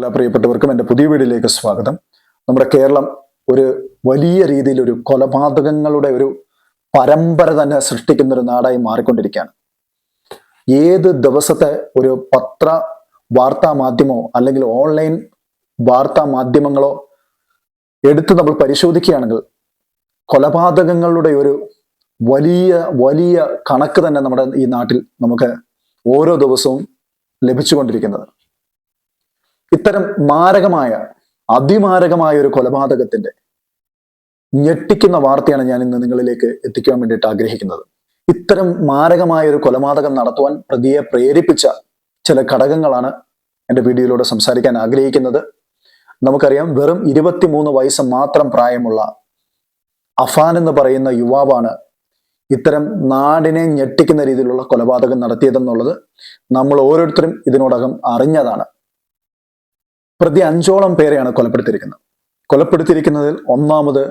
എല്ലാ പ്രിയപ്പെട്ടവർക്കും എന്റെ പുതിയ വീഡിയോയിലേക്ക് സ്വാഗതം. നമ്മുടെ കേരളം ഒരു വലിയ രീതിയിൽ ഒരു കൊലപാതകങ്ങളുടെ ഒരു പരമ്പര തന്നെ സൃഷ്ടിക്കുന്ന ഒരു നാടായി മാറിക്കൊണ്ടിരിക്കുകയാണ്. ഏത് ദിവസത്തെ ഒരു പത്ര വാർത്താ മാധ്യമമോ അല്ലെങ്കിൽ ഓൺലൈൻ വാർത്താ മാധ്യമങ്ങളോ എടുത്ത് നമ്മൾ പരിശോധിക്കുകയാണെങ്കിൽ കൊലപാതകങ്ങളുടെ ഒരു വലിയ വലിയ കണക്ക് തന്നെ നമ്മുടെ ഈ നാട്ടിൽ നമുക്ക് ഓരോ ദിവസവും ലഭിച്ചുകൊണ്ടിരിക്കുന്നത്. ഇത്തരം മാരകമായ അതിമാരകമായ ഒരു കൊലപാതകത്തിന്റെ ഞെട്ടിക്കുന്ന വാർത്തയാണ് ഞാൻ ഇന്ന് നിങ്ങളിലേക്ക് എത്തിക്കാൻ വേണ്ടിയിട്ട് ആഗ്രഹിക്കുന്നത്. ഇത്തരം മാരകമായ ഒരു കൊലപാതകം നടത്തുവാൻ പ്രതിയെ പ്രേരിപ്പിച്ച ചില ഘടകങ്ങളാണ് എന്റെ വീഡിയോയിലൂടെ സംസാരിക്കാൻ ആഗ്രഹിക്കുന്നത്. നമുക്കറിയാം വെറും ഇരുപത്തിമൂന്ന് വയസ്സ് മാത്രം പ്രായമുള്ള അഫാൻ എന്ന് പറയുന്ന യുവാവാണ് ഇത്തരം നാടിനെ ഞെട്ടിക്കുന്ന രീതിയിലുള്ള കൊലപാതകം നടത്തിയതെന്നുള്ളത് നമ്മൾ ഓരോരുത്തരും ഇതിനോടകം അറിഞ്ഞതാണ്. പ്രതി അഞ്ചോളം പേരെയാണ് കൊലപ്പെടുത്തിയിരിക്കുന്നത്. കൊലപ്പെടുത്തിയിരിക്കുന്നതിൽ ഒന്നാമത്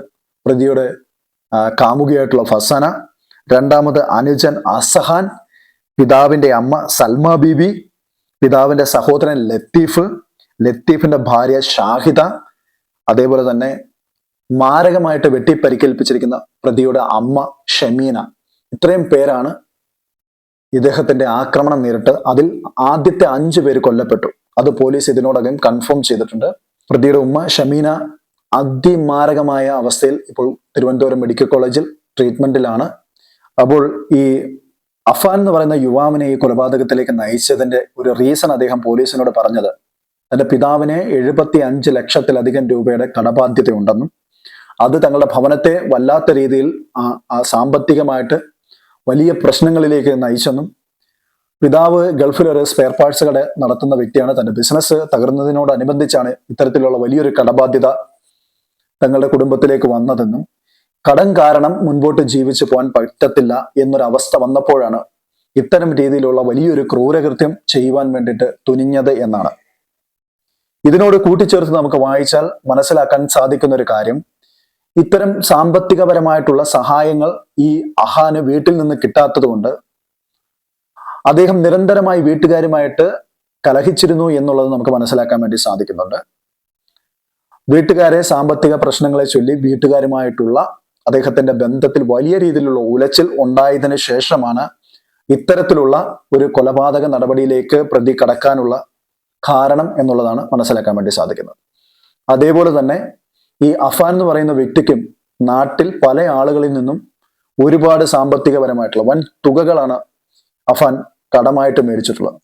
പ്രതിയുടെ കാമുകിയായിട്ടുള്ള ഫസാന രണ്ടാമത് അനുജൻ അസഹാൻ പിതാവിന്റെ അമ്മ സൽമ ബീബി പിതാവിന്റെ സഹോദരൻ ലത്തീഫ് ലത്തീഫിന്റെ ഭാര്യ ഷാഹിദ അതേപോലെ തന്നെ മാരകമായിട്ട് വെട്ടി പരിക്കേൽപ്പിച്ചിരിക്കുന്ന പ്രതിയുടെ അമ്മ ഷമീന. ഇത്രയും പേരാണ് ഇദ്ദേഹത്തിന്റെ ആക്രമണം നേരിട്ട് അതിൽ ആദ്യത്തെ അഞ്ചു പേര് കൊല്ലപ്പെട്ടു. അത് പോലീസ് ഇതിനോടകം കൺഫേം ചെയ്തിട്ടുണ്ട്. പ്രതിയുടെ ഉമ്മ ഷമീന അതിമാരകമായ അവസ്ഥയിൽ ഇപ്പോൾ തിരുവനന്തപുരം മെഡിക്കൽ കോളേജിൽ ട്രീറ്റ്മെന്റിലാണ് അപ്പോൾ ഈ അഫാൻ എന്ന് പറയുന്ന യുവാവിനെ ഈ കൊലപാതകത്തിലേക്ക് നയിച്ചതിന്റെ ഒരു റീസൺ അദ്ദേഹം പോലീസിനോട് പറഞ്ഞത്. തന്റെ പിതാവിന് എഴുപത്തി അഞ്ച് ലക്ഷത്തിലധികം രൂപയുടെ കടബാധ്യതയുണ്ടെന്നും അത് തങ്ങളുടെ ഭവനത്തെ വല്ലാത്ത രീതിയിൽ സാമ്പത്തികമായിട്ട് വലിയ പ്രശ്നങ്ങളിലേക്ക് നയിച്ചെന്നും പിതാവ് ഗൾഫിൽ ഒരു സ്പെയർ പാർട്സ് കട നടത്തുന്ന വ്യക്തിയാണ് തന്റെ ബിസിനസ് തകർന്നതിനോടനുബന്ധിച്ചാണ് ഇത്തരത്തിലുള്ള വലിയൊരു കടബാധ്യത തങ്ങളുടെ കുടുംബത്തിലേക്ക് വന്നതെന്നും കടം കാരണം മുൻപോട്ട് ജീവിച്ചു പോകാൻ പറ്റത്തില്ല എന്നൊരു അവസ്ഥ വന്നപ്പോഴാണ് ഇത്തരം രീതിയിലുള്ള വലിയൊരു ക്രൂരകൃത്യം ചെയ്യുവാൻ വേണ്ടിയിട്ട് തുനിഞ്ഞത് എന്നാണ്. ഇതിനോട് കൂട്ടിച്ചേർത്ത് നമുക്ക് വായിച്ചാൽ മനസ്സിലാക്കാൻ സാധിക്കുന്ന ഒരു കാര്യം ഇത്തരം സാമ്പത്തികപരമായിട്ടുള്ള സഹായങ്ങൾ ഈ അഹാന് വീട്ടിൽ നിന്ന് കിട്ടാത്തത് കൊണ്ട് അദ്ദേഹം നിരന്തരമായി വീട്ടുകാരുമായിട്ട് കലഹിച്ചിരുന്നു എന്നുള്ളത് നമുക്ക് മനസ്സിലാക്കാൻ വേണ്ടി സാധിക്കുന്നുണ്ട്. വീട്ടുകാരെ സാമ്പത്തിക പ്രശ്നങ്ങളെ ചൊല്ലി വീട്ടുകാരുമായിട്ടുള്ള അദ്ദേഹത്തിന്റെ ബന്ധത്തിൽ വലിയ രീതിയിലുള്ള ഉലച്ചിൽ ഉണ്ടായതിനു ശേഷമാണ് ഇത്തരത്തിലുള്ള ഒരു കൊലപാതക നടപടിയിലേക്ക് പ്രതി കടക്കാനുള്ള കാരണം എന്നുള്ളതാണ് മനസ്സിലാക്കാൻ വേണ്ടി സാധിക്കുന്നത്. അതേപോലെ തന്നെ ഈ അഫാൻ എന്ന് പറയുന്ന വ്യക്തിക്കും നാട്ടിൽ പല ആളുകളിൽ നിന്നും ഒരുപാട് സാമ്പത്തികപരമായിട്ടുള്ള വൻ തുകകളാണ് അഫാൻ കടമായിട്ട് മേടിച്ചിട്ടുള്ളത്.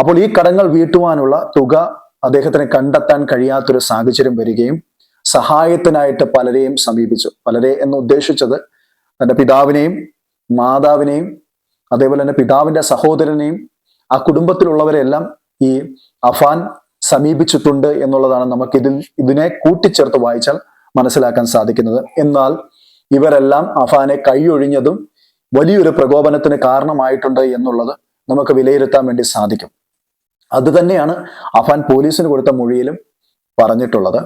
അപ്പോൾ ഈ കടങ്ങൾ വീട്ടുവാനുള്ള തുക അദ്ദേഹത്തിന് കണ്ടെത്താൻ കഴിയാത്തൊരു സാഹചര്യം വരികയും സഹായത്തിനായിട്ട് പലരെയും സമീപിച്ചു. പലരെ എന്ന് ഉദ്ദേശിച്ചത് തന്റെ പിതാവിനെയും മാതാവിനെയും അതേപോലെ തന്നെ പിതാവിന്റെ സഹോദരനെയും ആ കുടുംബത്തിലുള്ളവരെല്ലാം ഈ അഫാൻ സമീപിച്ചിട്ടുണ്ട് എന്നുള്ളതാണ് നമുക്ക് ഇതിൽ ഇതിനെ കൂട്ടിച്ചേർത്ത് വായിച്ചാൽ മനസ്സിലാക്കാൻ സാധിക്കുന്നത്. എന്നാൽ ഇവരെല്ലാം അഫാനെ കൈയൊഴിഞ്ഞതും വലിയൊരു പ്രകോപനത്തിന് കാരണമായിട്ടുണ്ട് എന്നുള്ളത് നമുക്ക് വിലയിരുത്താൻ വേണ്ടി സാധിക്കും. അതുതന്നെയാണ് അഫാൻ പോലീസിന് കൊടുത്ത മൊഴിയിലും പറഞ്ഞിട്ടുള്ളത്.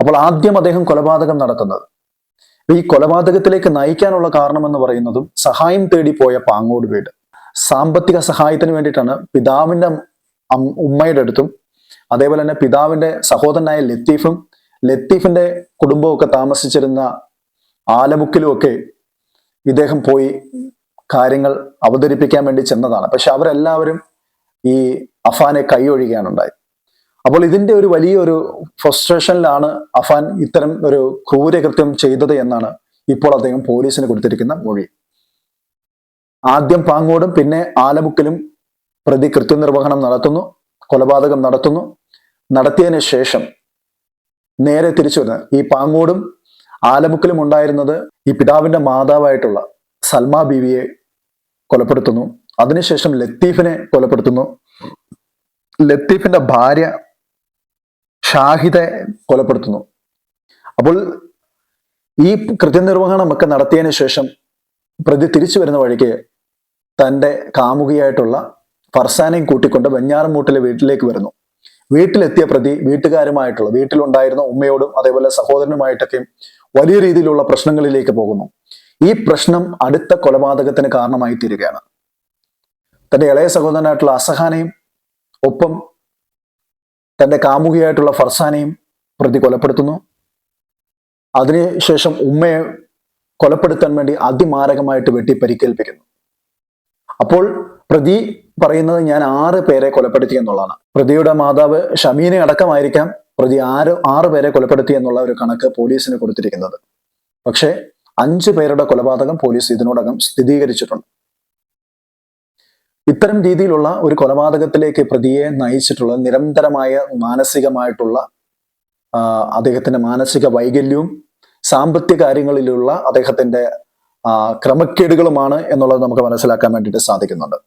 അപ്പോൾ ആദ്യം അദ്ദേഹം കൊലപാതകം നടത്തുന്നത്. ഈ കൊലപാതകത്തിലേക്ക് നയിക്കാനുള്ള കാരണം എന്ന് പറയുന്നതും സഹായം തേടി പോയ പാങ്ങോട് വീട്. സാമ്പത്തിക സഹായത്തിന് വേണ്ടിയിട്ടാണ് പിതാവിന്റെ ഉമ്മയുടെ അടുത്തും അതേപോലെ തന്നെ പിതാവിന്റെ സഹോദരനായ ലത്തീഫും ലത്തീഫിന്റെ കുടുംബമൊക്കെ താമസിച്ചിരുന്ന ആലമുക്കിലും ഒക്കെ ഇദ്ദേഹം പോയി കാര്യങ്ങൾ അവതരിപ്പിക്കാൻ വേണ്ടി ചെന്നതാണ്. പക്ഷെ അവരെല്ലാവരും ഈ അഫാനെ കൈയൊഴിയുകയാണ് ഉണ്ടായത് അപ്പോൾ ഇതിന്റെ ഒരു വലിയൊരു ഫ്രസ്ട്രേഷനിലാണ് അഫാൻ ഇത്തരം ഒരു ക്രൂരകൃത്യം ചെയ്തത് എന്നാണ് ഇപ്പോൾ അദ്ദേഹം പോലീസിന് കൊടുത്തിരിക്കുന്ന മൊഴി. ആദ്യം പാങ്ങോടും പിന്നെ ആലമുക്കിലും പ്രതി കൃത്യനിർവഹണം നടത്തുന്നു കൊലപാതകം നടത്തുന്നു. നടത്തിയതിനു ശേഷം നേരെ തിരിച്ചു വരുന്നത് ഈ പാങ്ങോടും ആലമുക്കിലും ഉണ്ടായിരുന്നത് ഈ പിതാവിന്റെ മാതാവായിട്ടുള്ള സൽമാ ബീവിയെ കൊലപ്പെടുത്തുന്നു. അതിനുശേഷം ലത്തീഫിനെ കൊലപ്പെടുത്തുന്നു. ലത്തീഫിന്റെ ഭാര്യ ഷാഹിദെ കൊലപ്പെടുത്തുന്നു. അപ്പോൾ ഈ കൃത്യനിർവഹണം ഒക്കെ നടത്തിയതിനു ശേഷം പ്രതി തിരിച്ചു വരുന്ന വഴിക്ക് തന്റെ കാമുകിയായിട്ടുള്ള ഫർസാനെയും കൂട്ടിക്കൊണ്ട് വെഞ്ഞാറമൂട്ടിലെ വീട്ടിലേക്ക് വരുന്നു. വീട്ടിലെത്തിയ പ്രതി വീട്ടുകാരുമായിട്ടുള്ള വീട്ടിലുണ്ടായിരുന്ന ഉമ്മയോടും അതേപോലെ സഹോദരനുമായിട്ടൊക്കെ വലിയ രീതിയിലുള്ള പ്രശ്നങ്ങളിലേക്ക് പോകുന്നു. ഈ പ്രശ്നം അടുത്ത കൊലപാതകത്തിന് കാരണമായി തീരുകയാണ്. തന്റെ ഇളയ സഹോദരനായിട്ടുള്ള അസഹാനയും ഒപ്പം തന്റെ കാമുകിയായിട്ടുള്ള ഫർസാനയും പ്രതി കൊലപ്പെടുത്തുന്നു. അതിനുശേഷം ഉമ്മയെ കൊലപ്പെടുത്താൻ വേണ്ടി അതിമാരകമായിട്ട് വെട്ടി പരിക്കേൽപ്പിക്കുന്നു അപ്പോൾ പ്രതി പറയുന്നത് ഞാൻ ആറ് പേരെ കൊലപ്പെടുത്തി എന്നുള്ളതാണ്. പ്രതിയുടെ മാതാവ് ഷമീനെ അടക്കമായിരിക്കാം പ്രതി ആറ് ആറ് പേരെ കൊലപ്പെടുത്തി എന്നുള്ള ഒരു കണക്ക് പോലീസിന് കൊടുത്തിരിക്കുന്നത്. പക്ഷേ അഞ്ചു പേരുടെ കൊലപാതകം പോലീസ് ഇതിനോടകം സ്ഥിരീകരിച്ചിട്ടുണ്ട്. ഇത്തരം രീതിയിലുള്ള ഒരു കൊലപാതകത്തിലേക്ക് പ്രതിയെ നയിച്ചിട്ടുള്ള നിരന്തരമായ മാനസികമായിട്ടുള്ള അദ്ദേഹത്തിന്റെ മാനസിക വൈകല്യവും സാമ്പത്തിക കാര്യങ്ങളിലുള്ള അദ്ദേഹത്തിന്റെ ക്രമക്കേടുകളുമാണ് എന്നുള്ളത് നമുക്ക് മനസ്സിലാക്കാൻ വേണ്ടിയിട്ട് സാധിക്കുന്നുണ്ട്.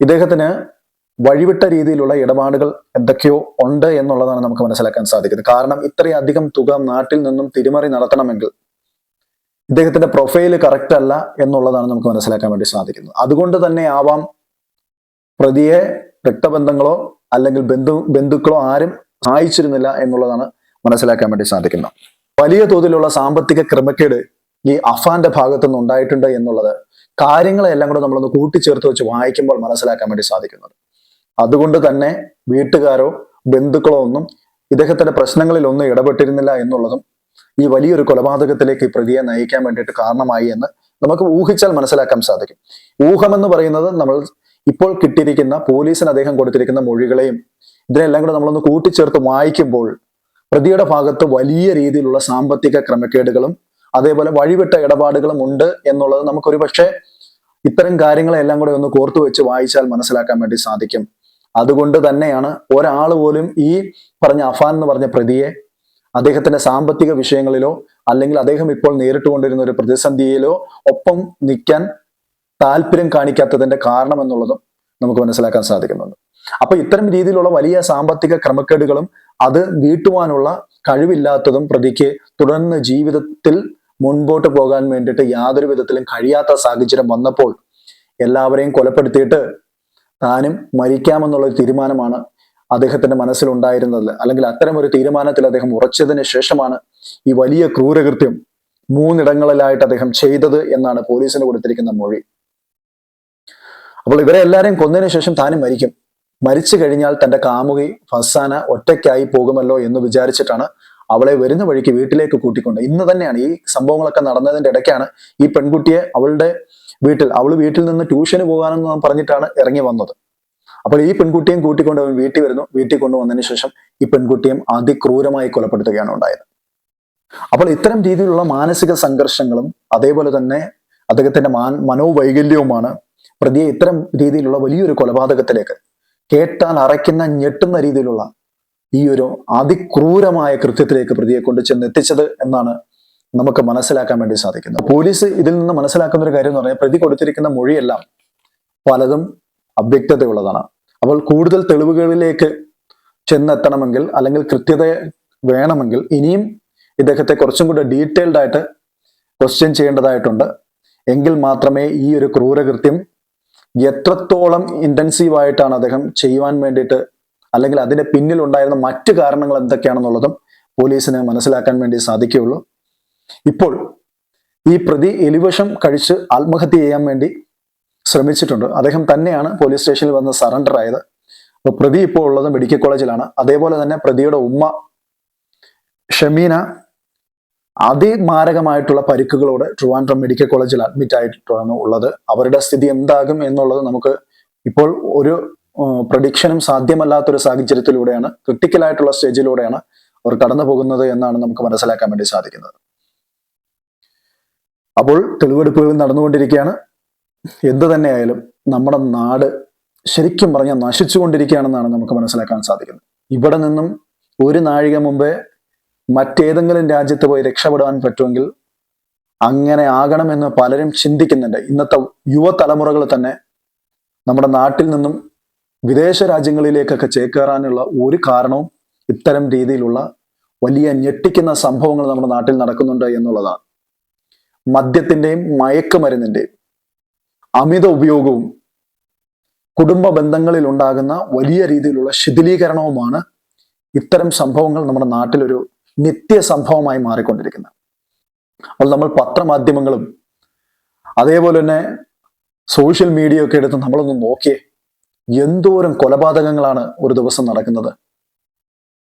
ഇദ്ദേഹത്തിന് വഴിവിട്ട രീതിയിലുള്ള ഇടപാടുകൾ എന്തൊക്കെയോ ഉണ്ട് എന്നുള്ളതാണ് നമുക്ക് മനസ്സിലാക്കാൻ സാധിക്കുന്നത്. കാരണം ഇത്രയധികം തുക നാട്ടിൽ നിന്നും തിരിമറി നടത്തണമെങ്കിൽ ഇദ്ദേഹത്തിന്റെ പ്രൊഫൈൽ കറക്റ്റ് അല്ല എന്നുള്ളതാണ് നമുക്ക് മനസ്സിലാക്കാൻ വേണ്ടി സാധിക്കുന്നത്. അതുകൊണ്ട് തന്നെ ആവാം പ്രതിയെ രക്തബന്ധങ്ങളോ അല്ലെങ്കിൽ ബന്ധു ബന്ധുക്കളോ ആരും സഹായിച്ചിരുന്നില്ല എന്നുള്ളതാണ് മനസ്സിലാക്കാൻ വേണ്ടി സാധിക്കുന്നത്. വലിയ തോതിലുള്ള സാമ്പത്തിക ക്രമക്കേട് ഈ അഫാന്റെ ഭാഗത്തു നിന്ന് ഉണ്ടായിട്ടുണ്ട് എന്നുള്ളത് കാര്യങ്ങളെല്ലാം കൂടെ നമ്മളൊന്ന് കൂട്ടിച്ചേർത്ത് വെച്ച് വായിക്കുമ്പോൾ മനസ്സിലാക്കാൻ വേണ്ടി സാധിക്കുന്നത്. അതുകൊണ്ട് തന്നെ വീട്ടുകാരോ ബന്ധുക്കളോ ഒന്നും ഇദ്ദേഹത്തിന്റെ പ്രശ്നങ്ങളിൽ ഒന്നും ഇടപെട്ടിരുന്നില്ല എന്നുള്ളതും ഈ വലിയൊരു കൊലപാതകത്തിലേക്ക് പ്രതിയെ നയിക്കാൻ വേണ്ടിയിട്ട് കാരണമായി എന്ന് നമുക്ക് ഊഹിച്ചാൽ മനസ്സിലാക്കാൻ സാധിക്കും. ഊഹമെന്ന് പറയുന്നത് നമ്മൾ ഇപ്പോൾ കിട്ടിയിരിക്കുന്ന പോലീസിന് അദ്ദേഹം കൊടുത്തിരിക്കുന്ന മൊഴികളെയും ഇതിനെല്ലാം കൂടെ നമ്മളൊന്ന് കൂട്ടിച്ചേർത്ത് വായിക്കുമ്പോൾ പ്രതിയുടെ ഭാഗത്ത് വലിയ രീതിയിലുള്ള സാമ്പത്തിക ക്രമക്കേടുകളും അതേപോലെ വഴിവിട്ട ഇടപാടുകളും ഉണ്ട് എന്നുള്ളത് നമുക്കൊരു പക്ഷേ ഇത്തരം കാര്യങ്ങളെല്ലാം കൂടെ ഒന്ന് കോർത്തു വെച്ച് വായിച്ചാൽ മനസ്സിലാക്കാൻ വേണ്ടി സാധിക്കും. അതുകൊണ്ട് തന്നെയാണ് ഒരാൾ പോലും ഈ പറഞ്ഞ അഫാൻ എന്ന് പറഞ്ഞ പ്രതിയെ അദ്ദേഹത്തിന്റെ സാമ്പത്തിക വിഷയങ്ങളിലോ അല്ലെങ്കിൽ അദ്ദേഹം ഇപ്പോൾ നേരിട്ടുകൊണ്ടിരുന്ന ഒരു പ്രതിസന്ധിയിലോ ഒപ്പം നിൽക്കാൻ താല്പര്യം കാണിക്കാത്തതിന്റെ കാരണം എന്നുള്ളതും നമുക്ക് മനസ്സിലാക്കാൻ സാധിക്കുന്നുണ്ട്. അപ്പൊ ഇത്തരം രീതിയിലുള്ള വലിയ സാമ്പത്തിക ക്രമക്കേടുകളും അത് വീട്ടുവാനുള്ള കഴിവില്ലാത്തതും പ്രതിക്ക് തുടർന്ന് ജീവിതത്തിൽ മുൻപോട്ട് പോകാൻ വേണ്ടിയിട്ട് യാതൊരു വിധത്തിലും കഴിയാത്ത സാഹചര്യം വന്നപ്പോൾ എല്ലാവരെയും കൊലപ്പെടുത്തിയിട്ട് താനും മരിക്കാമെന്നുള്ള തീരുമാനമാണ് അദ്ദേഹത്തിന്റെ മനസ്സിലുണ്ടായിരുന്നത്. അല്ലെങ്കിൽ അത്തരം ഒരു തീരുമാനത്തിൽ അദ്ദേഹം ഉറച്ചതിന് ശേഷമാണ് ഈ വലിയ ക്രൂരകൃത്യം മൂന്നിടങ്ങളിലായിട്ട് അദ്ദേഹം ചെയ്തത് എന്നാണ് പോലീസിന് കൊടുത്തിരിക്കുന്ന മൊഴി. അപ്പോൾ ഇവരെ എല്ലാവരെയും കൊന്നതിന് ശേഷം താനും മരിക്കും. മരിച്ചു കഴിഞ്ഞാൽ തന്റെ കാമുകി ഫസാന ഒറ്റയ്ക്കായി പോകുമല്ലോ എന്ന് വിചാരിച്ചിട്ടാണ് അവളെ വരുന്ന വഴിക്ക് വീട്ടിലേക്ക് കൂട്ടിക്കൊണ്ട് ഇന്ന് തന്നെയാണ് ഈ സംഭവങ്ങളൊക്കെ നടന്നതിന്റെ ഇടയ്ക്കാണ് ഈ പെൺകുട്ടിയെ അവളുടെ വീട്ടിൽ അവൾ വീട്ടിൽ നിന്ന് ട്യൂഷന് പോകാനെന്ന് പറഞ്ഞിട്ടാണ് ഇറങ്ങി വന്നത്. അപ്പോൾ ഈ പെൺകുട്ടിയും കൂട്ടിക്കൊണ്ട് അവൻ വീട്ടിൽ വരുന്നു. വീട്ടിൽ കൊണ്ടുവന്നതിന് ശേഷം ഈ പെൺകുട്ടിയും അതിക്രൂരമായി കൊലപ്പെടുത്തുകയാണ് ഉണ്ടായത്. അപ്പോൾ ഇത്തരം രീതിയിലുള്ള മാനസിക സംഘർഷങ്ങളും അതേപോലെ തന്നെ അദ്ദേഹത്തിന്റെ മാൻ മനോവൈകല്യവുമാണ് പ്രതിയെ ഇത്തരം രീതിയിലുള്ള വലിയൊരു കൊലപാതകത്തിലേക്ക് കേട്ടാൽ അറയ്ക്കുന്ന ഞെട്ടുന്ന രീതിയിലുള്ള ഈ ഒരു അതിക്രൂരമായ കൃത്യത്തിലേക്ക് പ്രതിയെ കൊണ്ട് ചെന്ന് എത്തിച്ചത് എന്നാണ് നമുക്ക് മനസ്സിലാക്കാൻ വേണ്ടി സാധിക്കുന്നത്. പോലീസ് ഇതിൽ നിന്ന് മനസ്സിലാക്കുന്ന ഒരു കാര്യം എന്ന് പറഞ്ഞാൽ പ്രതി കൊടുത്തിരിക്കുന്ന മൊഴിയെല്ലാം പലതും അവ്യക്തതയുള്ളതാണ്. അപ്പോൾ കൂടുതൽ തെളിവുകളിലേക്ക് ചെന്നെത്തണമെങ്കിൽ അല്ലെങ്കിൽ കൃത്യത വേണമെങ്കിൽ ഇനിയും ഇദ്ദേഹത്തെ കുറച്ചും കൂടെ ഡീറ്റെയിൽഡ് ആയിട്ട് ക്വസ്റ്റ്യൻ ചെയ്യേണ്ടതായിട്ടുണ്ട്. എങ്കിൽ മാത്രമേ ഈ ഒരു ക്രൂരകൃത്യം എത്രത്തോളം ഇന്റൻസീവായിട്ടാണ് അദ്ദേഹം ചെയ്യുവാൻ വേണ്ടിയിട്ട് അല്ലെങ്കിൽ അതിന്റെ പിന്നിൽ ഉണ്ടായിരുന്ന മറ്റു കാരണങ്ങൾ എന്തൊക്കെയാണെന്നുള്ളതും പോലീസിന് മനസ്സിലാക്കാൻ വേണ്ടി സാധിക്കുകയുള്ളൂ. ഇപ്പോൾ ഈ പ്രതി എലിവശം കഴിച്ച് ആത്മഹത്യ ചെയ്യാൻ വേണ്ടി ശ്രമിച്ചിട്ടുണ്ട്. അദ്ദേഹം തന്നെയാണ് പോലീസ് സ്റ്റേഷനിൽ വന്ന് സറണ്ടർ ആയത്. അപ്പോൾ പ്രതി ഇപ്പോൾ ഉള്ളത് മെഡിക്കൽ കോളേജിലാണ്. അതേപോലെ തന്നെ പ്രതിയുടെ ഉമ്മ ഷമീന അതിമാരകമായിട്ടുള്ള പരിക്കുകളോട് ട്രിവാൻഡ്രം മെഡിക്കൽ കോളേജിൽ അഡ്മിറ്റ് ആയിട്ടാണ് ഉള്ളത്. അവരുടെ സ്ഥിതി എന്താകും എന്നുള്ളത് നമുക്ക് ഇപ്പോൾ ഒരു പ്രഡിക്ഷനും സാധ്യമല്ലാത്തൊരു സാഹചര്യത്തിലൂടെയാണ് ക്രിട്ടിക്കൽ ആയിട്ടുള്ള സ്റ്റേജിലൂടെയാണ് അവർ കടന്നു പോകുന്നത് എന്നാണ് നമുക്ക് മനസ്സിലാക്കാൻ വേണ്ടി സാധിക്കുന്നത്. അപ്പോൾ തെളിവെടുപ്പുകൾ നടന്നുകൊണ്ടിരിക്കുകയാണ്. എന്ത് തന്നെയായാലും നമ്മുടെ നാട് ശരിക്കും പറഞ്ഞാൽ നശിച്ചുകൊണ്ടിരിക്കുകയാണെന്നാണ് നമുക്ക് മനസ്സിലാക്കാൻ സാധിക്കുന്നത്. ഇവിടെ നിന്നും ഒരു നാഴിക മുമ്പേ മറ്റേതെങ്കിലും രാജ്യത്ത് പോയി രക്ഷപ്പെടാൻ പറ്റുമെങ്കിൽ അങ്ങനെ ആകണമെന്ന് പലരും ചിന്തിക്കുന്നുണ്ട്. ഇന്നത്തെ യുവതലമുറകൾ തന്നെ നമ്മുടെ നാട്ടിൽ നിന്നും വിദേശ രാജ്യങ്ങളിലേക്കൊക്കെ ചേക്കേറാനുള്ള ഒരു കാരണവും ഇത്തരം രീതിയിലുള്ള വലിയ ഞെട്ടിക്കുന്ന സംഭവങ്ങൾ നമ്മുടെ നാട്ടിൽ നടക്കുന്നുണ്ട് എന്നുള്ളതാണ്. മദ്യത്തിന്റെയും മയക്കുമരുന്നിന്റെയും അമിത ഉപയോഗവും കുടുംബ ബന്ധങ്ങളിൽ ഉണ്ടാകുന്ന വലിയ രീതിയിലുള്ള ശിഥിലീകരണവുമാണ് ഇത്തരം സംഭവങ്ങൾ നമ്മുടെ നാട്ടിലൊരു നിത്യ സംഭവമായി മാറിക്കൊണ്ടിരിക്കുന്നത്. അപ്പോൾ നമ്മൾ പത്രമാധ്യമങ്ങളും അതേപോലെ തന്നെ സോഷ്യൽ മീഡിയ ഒക്കെ എടുത്ത് നമ്മളൊന്ന് നോക്കിയേ എന്തോരം കൊലപാതകങ്ങളാണ് ഒരു ദിവസം നടക്കുന്നത്.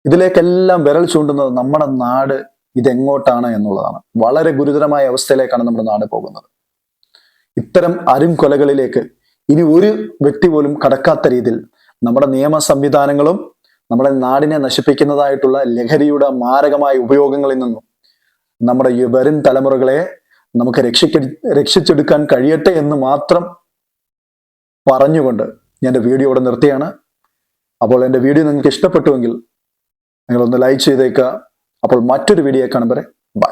ഇതിലേക്കെല്ലാം വിരൽ ചൂണ്ടുന്നത് നമ്മുടെ നാട് ഇതെങ്ങോട്ടാണ് എന്നുള്ളതാണ്. വളരെ ഗുരുതരമായ അവസ്ഥയിലേക്കാണ് നമ്മുടെ നാട് പോകുന്നത്. ഇത്തരം അരും കൊലകളിലേക്ക് ഇനി ഒരു വ്യക്തി പോലും കടക്കാത്ത രീതിയിൽ നമ്മുടെ നിയമ സംവിധാനങ്ങളും നമ്മുടെ നാടിനെ നശിപ്പിക്കുന്നതായിട്ടുള്ള ലഹരിയുടെ മാരകമായ ഉപയോഗങ്ങളിൽ നിന്നും നമ്മുടെ വരും തലമുറകളെ നമുക്ക് രക്ഷിക്ക രക്ഷിച്ചെടുക്കാൻ കഴിയട്ടെ എന്ന് മാത്രം പറഞ്ഞുകൊണ്ട് ഞാൻ എന്റെ വീഡിയോ ഇവിടെ നിർത്തിയാണ്. അപ്പോൾ എന്റെ വീഡിയോ നിങ്ങൾക്ക് ഇഷ്ടപ്പെട്ടുവെങ്കിൽ നിങ്ങളൊന്ന് ലൈക്ക് ചെയ്തേക്കുക. അപ്പോൾ മറ്റൊരു വീഡിയോ കാണുമ്പോൾ ബൈ.